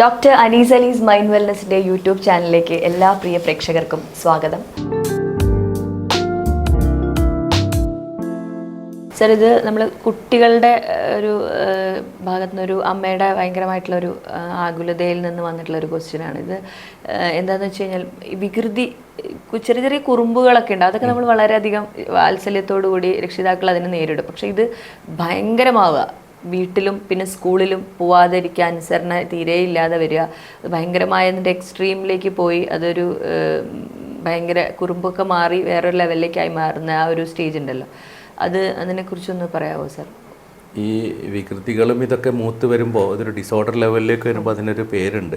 Doctor Anees Alees mind വെൽനസിന്റെ YouTube ചാനലിലേക്ക് എല്ലാ പ്രിയ പ്രേക്ഷകർക്കും സ്വാഗതം. സർ ഇത് നമ്മൾ കുട്ടികളുടെ ഒരു ഭാഗത്തു നിന്നൊരു അമ്മയുടെ ഭയങ്കരമായിട്ടുള്ള ഒരു ആകുലതയിൽ നിന്ന് വന്നിട്ടുള്ള ഒരു ക്വസ്റ്റ്യനാണ്. ഇത് എന്താണെന്ന് വെച്ച് കഴിഞ്ഞാൽ വികൃതി ചെറിയ ചെറിയ കുറുമ്പുകളൊക്കെ ഉണ്ട്. അതൊക്കെ നമ്മൾ വളരെയധികം വാത്സല്യത്തോടു കൂടി രക്ഷിതാക്കൾ അതിനെ നേരിടും. പക്ഷേ ഇത് ഭയങ്കരമാവുക. വീട്ടിലും പിന്നെ സ്കൂളിലും പോവാതിരിക്കുക അനുസരണ തീരെ ഇല്ലാതെ വരിക. അത് ഭയങ്കരമായ അതിന്റെ എക്സ്ട്രീമിലേക്ക് പോയി. അതൊരു ഭയങ്കര കുറുമ്പൊക്കെ മാറി വേറൊരു ലെവലിലേക്കായി മാറുന്ന ആ ഒരു സ്റ്റേജ് ഉണ്ടല്ലോ. അത് അതിനെക്കുറിച്ചൊന്ന് പറയാമോ സാർ? ഈ വികൃതികളും ഇതൊക്കെ മൂത്ത് വരുമ്പോൾ അതൊരു ഡിസോർഡർ ലെവലിലേക്ക് വരുമ്പോൾ അതിനൊരു പേരുണ്ട്.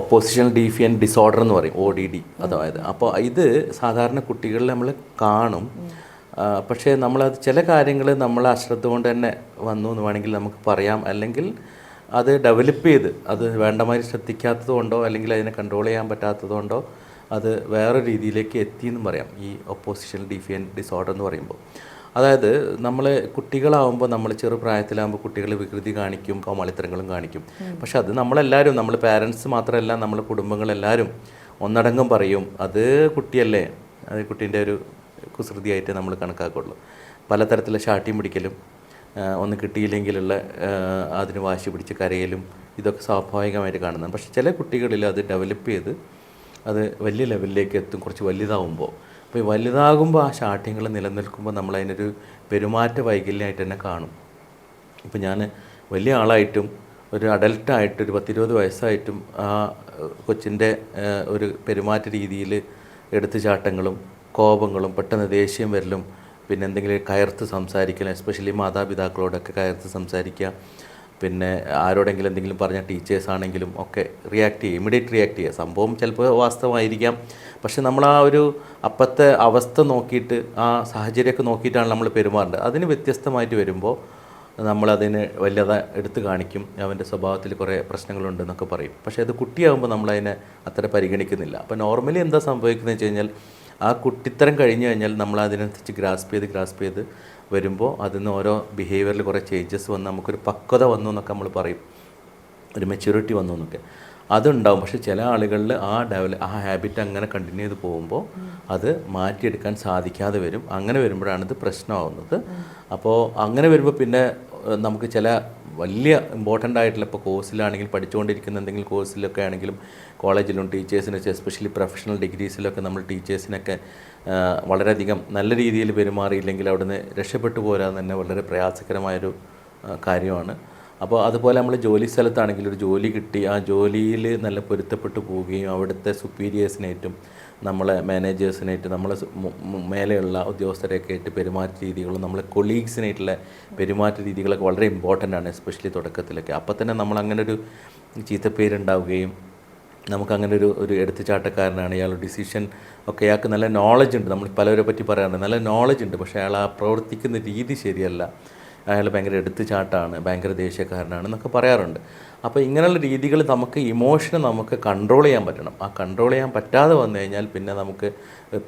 ഒപ്പോസിഷൻ ഡിഫിയൻ ഡിസോർഡർ എന്ന് പറയും ഒ ഡി ഡി അതായത് അപ്പോൾ ഇത് സാധാരണ കുട്ടികളിൽ നമ്മൾ കാണും. പക്ഷേ നമ്മളത് ചില കാര്യങ്ങൾ നമ്മൾ അശ്രദ്ധ കൊണ്ട് തന്നെ വന്നു എന്ന് വേണമെങ്കിൽ നമുക്ക് പറയാം. അല്ലെങ്കിൽ അത് ഡെവലപ്പ് ചെയ്ത് അത് വേണ്ടമാതിരി ശ്രദ്ധിക്കാത്തത് കൊണ്ടോ അല്ലെങ്കിൽ അതിനെ കൺട്രോൾ ചെയ്യാൻ പറ്റാത്തത് കൊണ്ടോ അത് വേറെ രീതിയിലേക്ക് എത്തി എത്തിയെന്നും പറയാം. ഈ ഒപ്പോസിഷൻ ഡിഫിയൻ ഡിസോർഡർ എന്ന് പറയുമ്പോൾ. അതായത് നമ്മൾ കുട്ടികളാവുമ്പോൾ നമ്മൾ ചെറുപ്രായത്തിലാകുമ്പോൾ കുട്ടികൾ വികൃതി കാണിക്കും കോമാളിത്തരങ്ങളും കാണിക്കും. പക്ഷെ അത് നമ്മളെല്ലാവരും നമ്മൾ പാരൻസ് മാത്രമല്ല നമ്മൾ കുടുംബങ്ങളെല്ലാവരും ഒന്നടങ്കം പറയും അത് കുട്ടിയല്ലേ? അത് കുട്ടീന്റെ ഒരു കുസൃതിയായിട്ട് നമ്മൾ കണക്കാക്കുള്ളൂ. പലതരത്തിലുള്ള ഷാട്ടിയും പിടിക്കലും ഒന്ന് കിട്ടിയില്ലെങ്കിലുള്ള അതിന് വാശി പിടിച്ച് കരയലും ഇതൊക്കെ സ്വാഭാവികമായിട്ട് കാണുന്നതാണ്. പക്ഷെ ചില കുട്ടികളിൽ അത് ഡെവലപ്പ് ചെയ്ത് അത് വലിയ ലെവലിലേക്ക് എത്തും കുറച്ച് വലുതാവുമ്പോൾ. അപ്പോൾ ഈ വലുതാകുമ്പോൾ ആ ഷാട്ടിങ്ങൾ നിലനിൽക്കുമ്പോൾ നമ്മൾ അതിനൊരു പെരുമാറ്റ വൈകല്യമായിട്ട് തന്നെ കാണും. ഇപ്പം ഞാൻ വലിയ ആളായിട്ടും ഒരു അഡൽട്ടായിട്ട് ഒരു പത്തിരുപത് വയസ്സായിട്ടും ആ കൊച്ചിന്റെ ഒരു പെരുമാറ്റ രീതിയിൽ എടുത്തുചാട്ടങ്ങളും കോപങ്ങളും പെട്ടെന്ന് ദേഷ്യം വരലും പിന്നെ എന്തെങ്കിലും കയർത്ത് സംസാരിക്കലും എസ്പെഷ്യലി മാതാപിതാക്കളോടൊക്കെ കയർത്ത് സംസാരിക്കുക. പിന്നെ ആരോടെങ്കിലും എന്തെങ്കിലും പറഞ്ഞ ടീച്ചേഴ്സ് ആണെങ്കിലും ഒക്കെ റിയാക്ട് ചെയ്യുക ഇമ്മീഡിയറ്റ് റിയാക്ട് ചെയ്യുക. സംഭവം ചിലപ്പോൾ വാസ്തവമായിരിക്കാം. പക്ഷെ നമ്മൾ ആ ഒരു അപ്പത്തെ അവസ്ഥ നോക്കിയിട്ട് ആ സാഹചര്യമൊക്കെ നോക്കിയിട്ടാണ് നമ്മൾ പെരുമാറേണ്ടത്. അതിന് വ്യത്യസ്തമായിട്ട് വരുമ്പോൾ നമ്മളതിന് വലുത എടുത്തു കാണിക്കും. അവന്റെ സ്വഭാവത്തിൽ കുറേ പ്രശ്നങ്ങളുണ്ടെന്നൊക്കെ പറയും. പക്ഷേ അത് കുട്ടിയാകുമ്പോൾ നമ്മളതിനെ അത്ര പരിഗണിക്കുന്നില്ല. അപ്പോൾ നോർമലി എന്താ സംഭവിക്കുന്നത് വെച്ച് കഴിഞ്ഞാൽ ആ കുട്ടിത്തരം കഴിഞ്ഞു കഴിഞ്ഞാൽ നമ്മൾ അതിനനുസരിച്ച് ഗ്രാസ്പ് ചെയ്ത് ഗ്രാസ്പ് ചെയ്ത് വരുമ്പോൾ അതിൽ നിന്ന് ഓരോ ബിഹേവിയറിൽ കുറേ ചേഞ്ചസ് വന്ന് നമുക്കൊരു പക്വത വന്നു എന്നൊക്കെ നമ്മൾ പറയും. ഒരു മെച്യൂരിറ്റി വന്നു എന്നൊക്കെ. അതുണ്ടാവും. പക്ഷെ ചില ആളുകളിൽ ആ ഡെവല ആ ഹാബിറ്റ് അങ്ങനെ കണ്ടിന്യൂ ചെയ്ത് പോകുമ്പോൾ അത് മാറ്റിയെടുക്കാൻ സാധിക്കാതെ വരും. അങ്ങനെ വരുമ്പോഴാണ് ഇത് പ്രശ്നമാവുന്നത്. അപ്പോൾ അങ്ങനെ വരുമ്പോൾ പിന്നെ നമുക്ക് ചില വലിയ ഇമ്പോർട്ടന്റ് ആയിട്ടുള്ള ഇപ്പോൾ കോഴ്സിലാണെങ്കിൽ പഠിച്ചുകൊണ്ടിരിക്കുന്ന എന്തെങ്കിലും കോഴ്സിലൊക്കെ ആണെങ്കിലും കോളേജിലും ടീച്ചേഴ്സിനെ എസ്പെഷ്യലി പ്രൊഫഷണൽ ഡിഗ്രീസിലൊക്കെ നമ്മൾ ടീച്ചേഴ്സിനൊക്കെ വളരെയധികം നല്ല രീതിയിൽ പെരുമാറിയില്ലെങ്കിൽ അവിടുന്ന് രക്ഷപ്പെട്ടു പോരാൻ തന്നെ വളരെ പ്രയാസകരമായൊരു കാര്യമാണ്. അപ്പോൾ അതുപോലെ നമ്മൾ ജോലി സ്ഥലത്താണെങ്കിൽ ഒരു ജോലി കിട്ടി ആ ജോലിയിൽ നല്ല പൊരുത്തപ്പെട്ടു പോവുകയും അവിടുത്തെ സുപ്പീരിയേഴ്സിനായിട്ടും നമ്മളെ മാനേജേഴ്സിനായിട്ട് നമ്മളെ മേലെയുള്ള ഉദ്യോഗസ്ഥരെയൊക്കെ ആയിട്ട് പെരുമാറ്റ രീതികളും നമ്മളെ കൊളീഗ്സിനായിട്ടുള്ള പെരുമാറ്റ രീതികളൊക്കെ വളരെ ഇമ്പോർട്ടന്റ് ആണ് എസ്പെഷ്യലി തുടക്കത്തിലൊക്കെ. അപ്പോൾ തന്നെ നമ്മൾ അങ്ങനെ ഒരു ചീത്തപ്പേരുണ്ടാവുകയും നമുക്കങ്ങനെ ഒരു ഒരു എടുത്തുചാട്ടക്കാരനാണ് ഇയാൾ ഡിസിഷൻ ഒക്കെ അയാൾക്ക് നല്ല നോളജ് ഉണ്ട്. നമ്മൾ പലരെ പറ്റി പറയാറുണ്ട്. നല്ല നോളജ് ഉണ്ട് പക്ഷേ അയാൾ ആ പ്രവർത്തിക്കുന്ന രീതി ശരിയല്ല. അയാൾ ഭയങ്കര എടുത്തുചാട്ടാണ് ഭയങ്കര ദേഷ്യക്കാരനാണ് എന്നൊക്കെ പറയാറുണ്ട്. അപ്പോൾ ഇങ്ങനെയുള്ള രീതികൾ നമുക്ക് ഇമോഷനെ നമുക്ക് കൺട്രോൾ ചെയ്യാൻ പറ്റണം. ആ കൺട്രോൾ ചെയ്യാൻ പറ്റാതെ വന്നു കഴിഞ്ഞാൽ പിന്നെ നമുക്ക്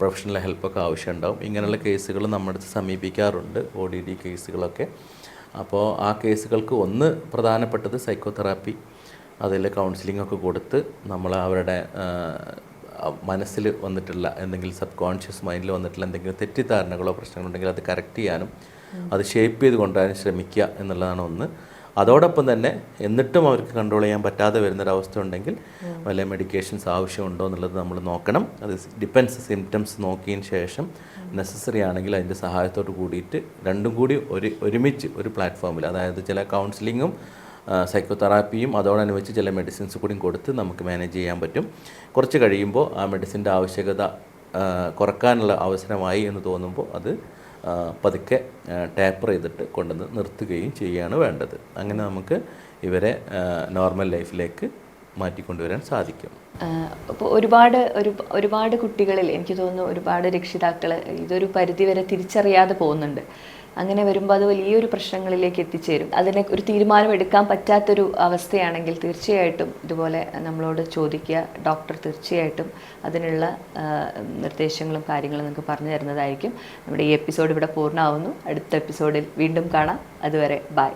പ്രൊഫഷണൽ ഹെൽപ്പൊക്കെ ആവശ്യമുണ്ടാവും. ഇങ്ങനെയുള്ള കേസുകൾ നമ്മുടെ അടുത്ത് സമീപിക്കാറുണ്ട് ഒ ഡി ഡി കേസുകളൊക്കെ. അപ്പോൾ ആ കേസുകൾക്ക് ഒന്ന് പ്രധാനപ്പെട്ടത് സൈക്കോതെറാപ്പി അതിൽ കൗൺസിലിംഗ് ഒക്കെ കൊടുത്ത് നമ്മൾ അവരുടെ മനസ്സിൽ വന്നിട്ടുള്ള എന്തെങ്കിലും സബ് കോൺഷ്യസ് മൈൻഡിൽ വന്നിട്ടുള്ള എന്തെങ്കിലും തെറ്റിദ്ധാരണകളോ പ്രശ്നങ്ങളുണ്ടെങ്കിൽ അത് കറക്റ്റ് ചെയ്യാനും അത് ഷേപ്പ് ചെയ്ത് കൊണ്ടുവരാൻ ശ്രമിക്കുക എന്നുള്ളതാണ് ഒന്ന്. അതോടൊപ്പം തന്നെ എന്നിട്ടും അവർക്ക് കൺട്രോൾ ചെയ്യാൻ പറ്റാതെ വരുന്നൊരവസ്ഥ ഉണ്ടെങ്കിൽ വല്ല മെഡിക്കേഷൻസ് ആവശ്യമുണ്ടോ എന്നുള്ളത് നമ്മൾ നോക്കണം. അത് ഡിപ്പെൻസ് സിംറ്റംസ് നോക്കിയതിന് ശേഷം നെസസറി ആണെങ്കിൽ അതിന്റെ സഹായത്തോട് കൂടിയിട്ട് രണ്ടും കൂടി ഒരു ഒരുമിച്ച് ഒരു പ്ലാറ്റ്ഫോമിൽ അതായത് ചില കൗൺസിലിങ്ങും സൈക്കോതെറാപ്പിയും അതോടനുബന്ധിച്ച് ചില മെഡിസിൻസ് കൂടി കൊടുത്ത് നമുക്ക് മാനേജ് ചെയ്യാൻ പറ്റും. കുറച്ച് കഴിയുമ്പോൾ ആ മെഡിസിന്റെ ആവശ്യകത കുറക്കാനുള്ള അവസരമായി എന്ന് തോന്നുമ്പോൾ അത് പതുക്കെ ടാപ്പർ ചെയ്തിട്ട് കൊണ്ടുവന്ന് നിർത്തുകയും ചെയ്യുകയാണ് വേണ്ടത്. അങ്ങനെ നമുക്ക് ഇവരെ നോർമൽ ലൈഫിലേക്ക് മാറ്റിക്കൊണ്ടുവരാൻ സാധിക്കും. അപ്പോൾ ഒരുപാട് ഒരു ഒരുപാട് കുട്ടികളിൽ എനിക്ക് തോന്നുന്നു ഒരുപാട് രക്ഷിതാക്കൾ ഇതൊരു പരിധിവരെ തിരിച്ചറിയാതെ പോകുന്നുണ്ട്. അങ്ങനെ വരുമ്പോൾ അത് വലിയൊരു പ്രശ്നങ്ങളിലേക്ക് എത്തിച്ചേരും. അതിനെ ഒരു തീരുമാനം എടുക്കാൻ പറ്റാത്തൊരു അവസ്ഥയാണെങ്കിൽ തീർച്ചയായിട്ടും ഇതുപോലെ നമ്മളോട് ചോദിക്കുക ഡോക്ടർ തീർച്ചയായിട്ടും അതിനുള്ള നിർദ്ദേശങ്ങളും കാര്യങ്ങളും നിങ്ങൾക്ക് പറഞ്ഞു തരുന്നതായിരിക്കും. നമ്മുടെ ഈ എപ്പിസോഡ് ഇവിടെ പൂർണമാവുന്നു. അടുത്ത എപ്പിസോഡിൽ വീണ്ടും കാണാം. അതുവരെ ബൈ.